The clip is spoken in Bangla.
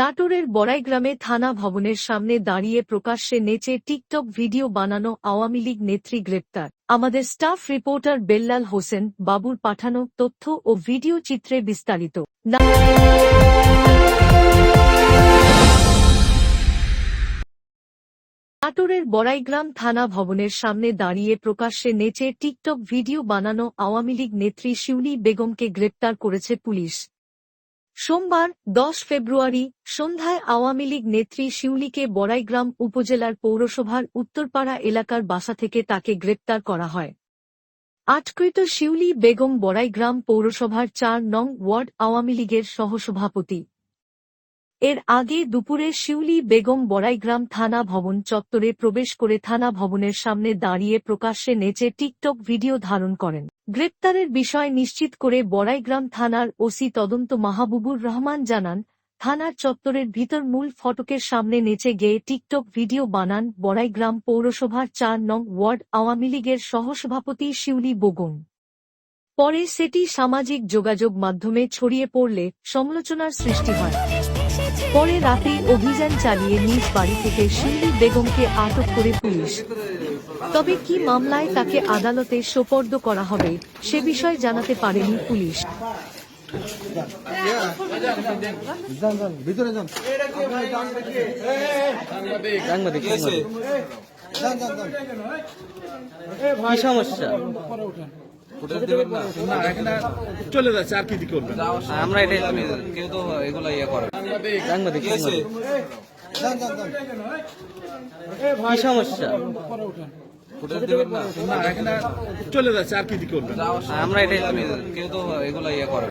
নাটোরের বড়াইগ্রামে থানা ভবনের সামনে দাঁড়িয়ে প্রকাশ্যে নেচে টিকটক ভিডিও বানানো আওয়ামী লীগ নেত্রী গ্রেপ্তার। আমাদের স্টাফ রিপোর্টার বেল্লাল হোসেন, বাবুর পাঠানো তথ্য ও ভিডিও চিত্রে বিস্তারিত। নাটোরের বড়াইগ্রাম থানা ভবনের সামনে দাঁড়িয়ে প্রকাশ্যে নেচে টিকটক ভিডিও বানানো আওয়ামী লীগ নেত্রী শিউলি বেগমকে গ্রেপ্তার করেছে পুলিশ। সোমবার, দশ ফেব্রুয়ারি, সন্ধ্যায় আওয়ামী লীগ নেত্রী শিউলিকে বড়াইগ্রাম উপজেলার পৌরসভার উত্তরপাড়া এলাকার বাসা থেকে তাকে গ্রেপ্তার করা হয়। আটকৃত শিউলি বেগম বড়াইগ্রাম পৌরসভার চার নং ওয়ার্ড আওয়ামী লীগের সহসভাপতি। এর আগে দুপুরে শিউলি বেগম বড়াইগ্রাম থানা ভবন চত্বরে প্রবেশ করে থানা ভবনের সামনে দাঁড়িয়ে প্রকাশ্যে নেচে টিকটক ভিডিও ধারণ করেন। গ্রেপ্তারের বিষয় নিশ্চিত করে বড়াইগ্রাম থানার ওসি তদন্ত মাহবুবুর রহমান জানান, থানার চত্বরের ভিতর মূল ফটকের সামনে নেচে গেয়ে টিকটক ভিডিও বানান বড়াইগ্রাম পৌরসভার চার নং ওয়ার্ড আওয়ামী লীগের সহসভাপতি শিউলি বেগম। পরে সেটি সামাজিক যোগাযোগ মাধ্যমে ছড়িয়ে পড়লে সমালোচনার সৃষ্টি হয়। পরে রাতে অভিযান চালিয়ে নিজ বাড়ি থেকে শিউলি বেগমকে আটক করে পুলিশ। তবে কি মামলায় তাকে আদালতে সোপর্দ করা হবে সে বিষয়ে জানাতে পারেনি পুলিশ। ভিতরে যান। কি সমস্যা? চলে যাচ্ছে আর কি কি করবেন আমরা এটাই কেউ তো এগুলো ইয়ে করে সাংবাদিক কি সমস্যা? না? এখানে চলে যাচ্ছে আর কি কি করবেন আমরা এটাই কেউ তো এগুলো ইয়ে করে